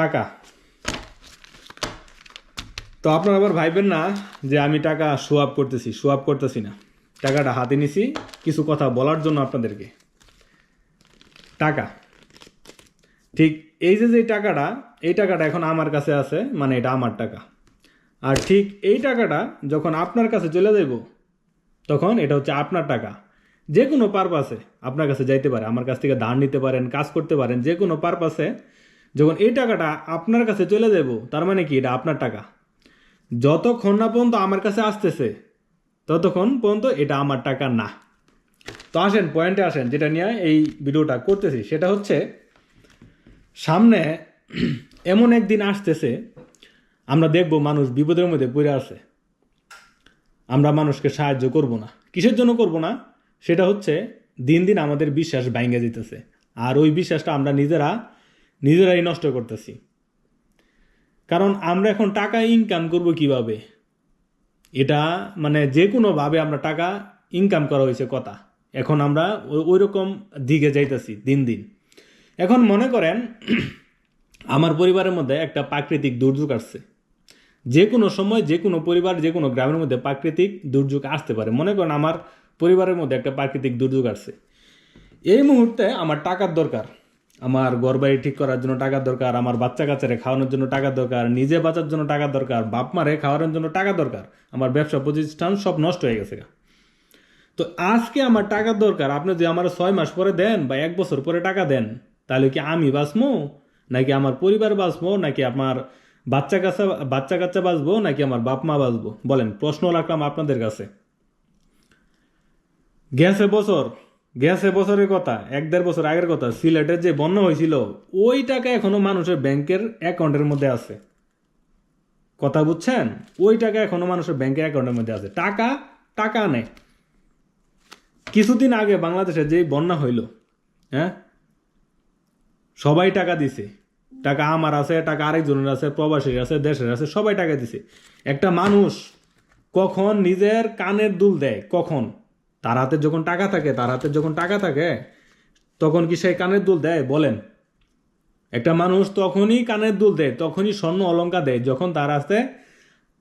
টাকা। তো আপনারা আবার ভাইবেন না যে আমি টাকা আপ করতেছি আপ করতেছি না। টাকাটা হাতে নিছি, কিছু কথা বলার জন্য আপনাদেরকে। টাকা। ঠিক এই যে যে টাকাটা, এই টাকাটা এখন আমার কাছে আছে মানে এটা আমার টাকা। আর ঠিক এই টাকাটা যখন আপনার কাছে চলে যাইব, তখন এটা হচ্ছে আপনার টাকা। যে কোনো পারপাসে আপনার কাছে যাইতে পারে, আমার কাছ থেকে ধার নিতে পারেন, কাজ করতে পারেন, যে কোনো পারপাসে যখন এই টাকাটা আপনার কাছে চলে যাব তার মানে কি এটা আপনার টাকা? যতক্ষণ না পর্যন্ত আমার কাছে আসতেছে, ততক্ষণ পর্যন্ত এটা আমার টাকা না। তো আসেন, পয়েন্টে আসেন, যেটা নিয়ে এই ভিডিওটা করতেছি, সেটা হচ্ছে সামনে এমন একদিন আসতেছে, আমরা দেখব মানুষ বিপদের মধ্যে পড়ে আছে। আমরা মানুষকে সাহায্য করব না। কিসের জন্য করব না? সেটা হচ্ছে দিন দিন আমাদের বিশ্বাস ভাঙ্গে যেতেছে। আর ওই বিশ্বাসটা আমরা নিজেরা নিজেরাই নষ্ট করতেছি। কারণ আমরা এখন টাকা ইনকাম করব কীভাবে? এটা মানে যে কোনোভাবে আমরা টাকা ইনকাম করা হয়েছে কথা। এখন আমরা ওই রকম দিকে যাইতেছি দিন দিন। এখন মনে করেন, আমার পরিবারের মধ্যে একটা প্রাকৃতিক দুর্যোগ আসছে। যে কোনো সময় যে কোনো পরিবার যে কোনো গ্রামের মধ্যে প্রাকৃতিক দুর্যোগ আসতে পারে। মনে করেন আমার পরিবারের মধ্যে একটা প্রাকৃতিক দুর্যোগ আসছে। এই মুহূর্তে আমার টাকার দরকার। আমার ঘর বাড়ি ঠিক করার জন্য টাকার দরকার, আমার বাচ্চা কাচ্চারে খাওয়ানোর জন্য টাকা দরকার, নিজে বাঁচার জন্য টাকা দরকার, বাপ মারে খাওয়ানোর জন্য টাকা দরকার, আমার ব্যবসা প্রতিষ্ঠান সব নষ্ট হয়ে গেছে। তো আজকে আমার টাকার দরকার, আপনি যদি আমার ছয় মাস পরে দেন বা এক বছর পরে টাকা দেন, তাহলে কি আমি বাঁচবো? নাকি আমার পরিবার বাঁচবো? নাকি আমার বাচ্চা কাচ্চা বাচ্চা কাচ্চা বাঁচবো? নাকি আমার বাপ মা বাঁচবো? বলেন, প্রশ্ন রাখলাম আপনাদের কাছে। গেছে বছর গেছে বছরের কথা, এক দেড় বছর আগের কথা, সিলেটের যে বন্যা হয়েছিল ওই টাকা এখনও মানুষের ব্যাংকের অ্যাকাউন্টের মধ্যে আছে। কথা বুঝছেন? ওই টাকা এখনও মানুষের ব্যাংকের অ্যাকাউন্টের মধ্যে আছে। টাকা টাকা নেই। কিছুদিন আগে বাংলাদেশে যে বন্যা হইল হ্যাঁ? সবাই টাকা দিছে। টাকা আমার আছে, টাকা আরেকজনের আছে, প্রবাসীর আছে, দেশের আছে, সবাই টাকা দিছে। একটা মানুষ কখন নিজের কানের দুল দেয়? কখন? তার হাতে যখন টাকা থাকে, তার হাতে যখন টাকা থাকে, তখন কি সেই কানের দুল দেয়? বলেন। একটা মানুষ তখনই কানের দুল দেয়, তখনই স্বর্ণ অলঙ্কার দেয়, যখন তার হাতে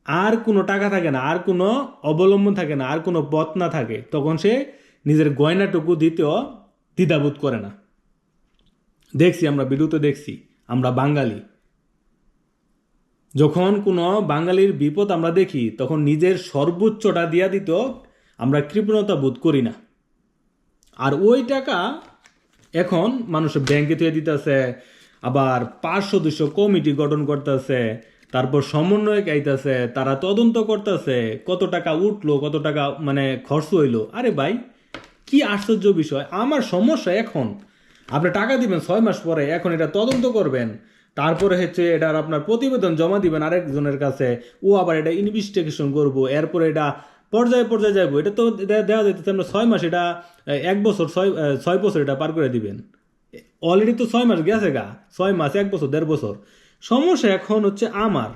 আর কোনো টাকা থাকে না, আর কোনো অবলম্বন থাকে না, আর কোনো পথ না থাকে, তখন সে নিজের গয়নাটুকু দিতেও দ্বিধাবোধ করে না। দেখছি আমরা, ভিডিওতে দেখছি, আমরা বাঙালি। যখন কোনো বাঙালির বিপদ আমরা দেখি, তখন নিজের সর্বোচ্চটা দিয়া দিত আমরা কৃপণতা বোধ করি না। আর ওই টাকা এখন মানুষ ব্যাংকে তুলে দিতেছে, আবার পাঁচ সদস্য কমিটি গঠন করতেছে, তারপর সমন্বয়ক আইতাছে, তারা তদন্ত করতেছে, কত টাকা উঠল, কত টাকা মানে খরচ হইল। আরে ভাই, কি আশ্চর্য বিষয়। আমার সমস্যা এখন, আপনি টাকা দিবেন ছয় মাস পরে, এখন এটা তদন্ত করবেন, তারপরে হচ্ছে এটার আপনার প্রতিবেদন জমা দিবেন আরেকজনের কাছে, ও আবার এটা ইনভেস্টিগেশন করব, এরপরে এটা পর্যায়ে পর্যায়ে যাব এটা তো দেওয়া যাইতেছে, আমরা ছয় মাস এটা এক বছর ছয় ছয় বছর এটা পার করে দিবেন। অলরেডি তো ছয় মাস গেছে গা, ছয় মাস, এক বছর, দেড় বছর। সমস্যা এখন হচ্ছে আমার।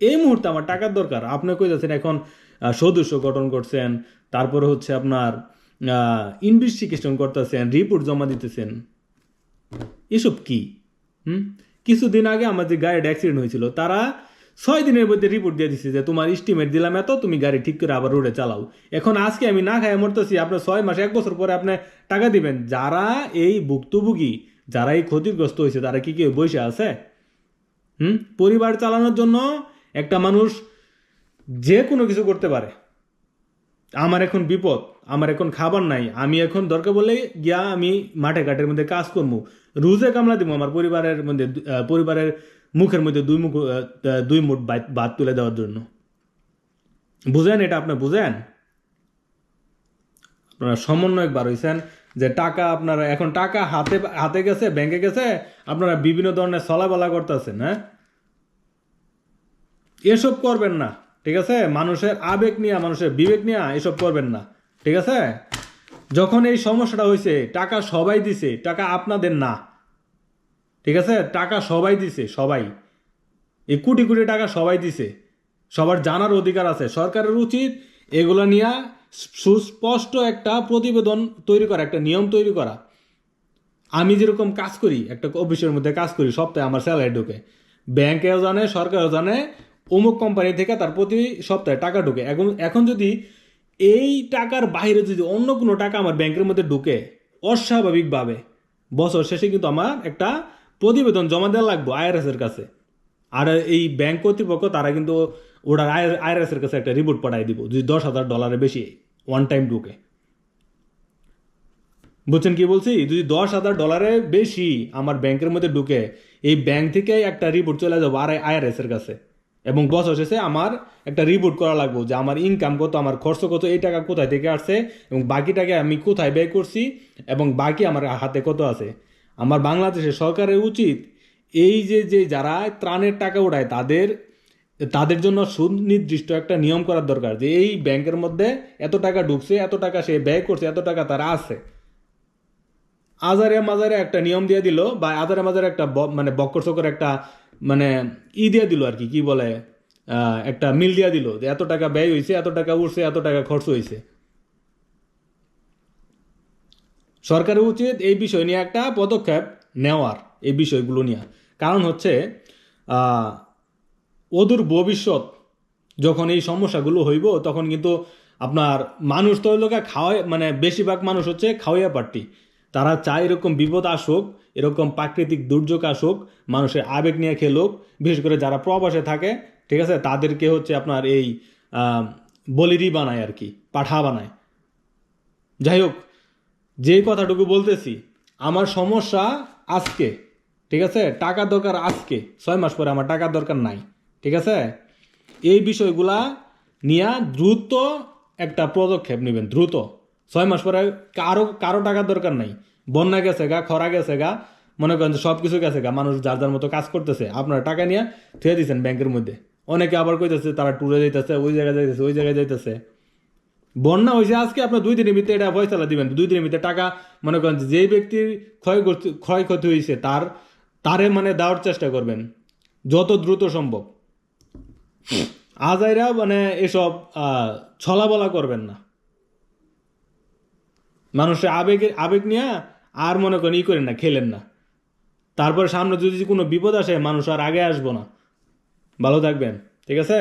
এই মুহূর্তে আমার টাকার দরকার। আপনি কই যাচ্ছেন এখন সদস্য গঠন করছেন, তারপরে হচ্ছে আপনার ইনভেস্টিগেশন করতেছেন রিপোর্ট জমা দিতেছেন। এসব কি? হুম? কিছুদিন আগে আমার যে গাড়ির অ্যাক্সিডেন্ট হয়েছিল, তারা ছয় দিনের মধ্যে রিপোর্ট দিয়ে দিচ্ছে যে তোমার স্টিমেট দিলাম এত, তুমি গাড়ি ঠিক করে আবার রোডে চালাও। এখন আজকে আমি না খাই মরতেছি, আপনার ছয় মাস, এক বছর পরে আপনি টাকা দিবেন। যারা এই ভুক্তভোগী যারা এই ক্ষতিগ্রস্ত হয়েছে, তারা কি কেউ বসে আছে? হুম? পরিবার চালানোর জন্য একটা মানুষ যে কোনো কিছু করতে পারে। আমার এখন বিপদ, আমার এখন খাবার নাই, আমি এখন দরকার বলে গিয়া আমি মাঠে ঘাটের মধ্যে কাজ করব রুজে কামলা দিব আমার পরিবারের মধ্যে পরিবারের মুখের মধ্যে দুই মুখ দুই মুঠ ভাত- তুলে দেওয়ার জন্য। বুঝেন এটা আপনি বুঝেন? আপনারা সমন্বয়ক বার হয়েছেন যে টাকা আপনারা এখন টাকা হাতে হাতে গেছে, ব্যাংকে গেছে, আপনারা বিভিন্ন ধরনের চলাবলা করতেছেন হ্যাঁ? এসব করবেন না, ঠিক আছে? মানুষের আবেগ নিয়ে, মানুষের বিবেক নিয়ে এসব করবেন না, ঠিক আছে? যখন এই সমস্যাটা হয়েছে টাকা সবাই দিছে, টাকা আপনাদের না। ঠিক আছে? টাকা সবাই দিছে, সবাই। এই কোটি কোটি টাকা সবাই দিছে। সবার জানার অধিকার আছে। সরকারের উচিত এগুলো নিয়ে সুস্পষ্ট একটা প্রতিবেদন তৈরি করা, একটা নিয়ম তৈরি করা। আমি যেরকম কাজ করি, একটা অফিসের মধ্যে কাজ করি, সপ্তাহে আমার স্যালারি ঢোকে। ব্যাংকেও জানে, সরকারও জানে, অমুক কোম্পানি থেকে তার প্রতি সপ্তাহে টাকা ঢুকে। এখন এখন যদি এই টাকার বাইরে যদি অন্য কোনো টাকা আমার ব্যাংকের মধ্যে ঢুকে, অস্বাভাবিকভাবে, বছর শেষে কিন্তু আমার একটা প্রতিবেদন জমা দেওয়া লাগবে আইআরএস এর কাছে। আর এই ব্যাংক কর্তৃপক্ষ, তারা কিন্তু ওরা আইআরএস এর কাছে একটা রিপোর্ট পাঠাই দিব, যদি দশ হাজার ডলারের বেশি ওয়ান টাইম ঢুকে। বুঝছেন কি বলছি? যদি দশ হাজার ডলারের বেশি আমার ব্যাংকের মধ্যে ঢুকে, এই ব্যাংক থেকে একটা রিপোর্ট চলে যাব আর আইআরএস এর কাছে। এবং বছর শেষে আমার একটা রিপোর্ট করা লাগবে যে আমার ইনকাম কত, আমার খরচ কত, এই টাকা কোথায় থেকে আসছে এবং বাকি টাকা আমি কোথায় ব্যয় করছি এবং বাকি আমার হাতে কত আছে। আমার বাংলাদেশের সরকারের উচিত এই যে যে যারা ত্রাণের টাকা উঠায় তাদের তাদের জন্য সুনির্দিষ্ট একটা নিয়ম করার দরকার যে এই ব্যাংকের মধ্যে এত টাকা ঢুকছে, এত টাকা সে ব্যয় করছে, এত টাকা তারা আছে। আজারে মাজারে একটা নিয়ম দিয়ে দিল বা আজারে মাজারে একটা মানে বক্কর চক্কর একটা মানে ই দিয়ে দিল আর কি কি বলে একটা মিল দিয়ে দিল যে এত টাকা ব্যয় হয়েছে এত টাকা উঠছে এত টাকা খরচ হয়েছে সরকারের উচিত এই বিষয় নিয়ে একটা পদক্ষেপ নেওয়ার, এই বিষয়গুলো নিয়ে। কারণ হচ্ছে অদূর ভবিষ্যৎ যখন এই সমস্যাগুলো হইব, তখন কিন্তু আপনার মানুষ তো লোকে খাওয়াই মানে বেশিরভাগ মানুষ হচ্ছে খাওয়াইয়া পার্টি তারা চায় এরকম বিপদ আসুক, এরকম প্রাকৃতিক দুর্যোগ আসুক, মানুষের আবেগ নিয়ে খেলুক, বিশেষ করে যারা প্রবাসে থাকে, ঠিক আছে, তাদেরকে হচ্ছে আপনার এই বলিরি বানায় আর কি, পাঠা বানায়। যাই হোক যে কথাটুকু বলতেছি, আমার সমস্যা আজকে, ঠিক আছে? টাকার দরকার আজকে, ছয় মাস পরে আমার টাকার দরকার নাই, ঠিক আছে? এই বিষয়গুলা নিয়ে দ্রুত একটা পদক্ষেপ নেবেন, দ্রুত। ছয় মাস পরে কারও কারও টাকার দরকার নাই। বন্যা গেছে গা, খরা গেছে গা, মনে করেন সব কিছু গেছে গা, মানুষ যার যার মতো কাজ করতেছে, আপনারা টাকা নিয়ে থুয়ে দিয়েছেন ব্যাংকের মধ্যে। অনেকে আবার কইতেছে তারা ট্যুরে যাইতেছে, ওই জায়গায় যাইতেছে, ওই জায়গায় যাইতেছে। বন্যা হয়েছে, আজকে আপনার দুই দিনের ভিতরে এটা ফয়সালা দিবেন। দুই দিনের ভিতরে টাকা, মনে করেন যে যেই ব্যক্তির ক্ষয় ক্ষয়ক্ষতি হয়েছে, তার, তারে মানে দেওয়ার চেষ্টা করবেন, যত দ্রুত সম্ভব। আজাইরা মানে এসব ছলাবলা করবেন না। মানুষের আবেগের আবেগ নিয়ে আর মনে করেন ই করেন না, খেলেন না। তারপর সামনে যদি কোনো বিপদ আসে, মানুষ আর আগে আসব না। ভালো থাকবেন, ঠিক আছে?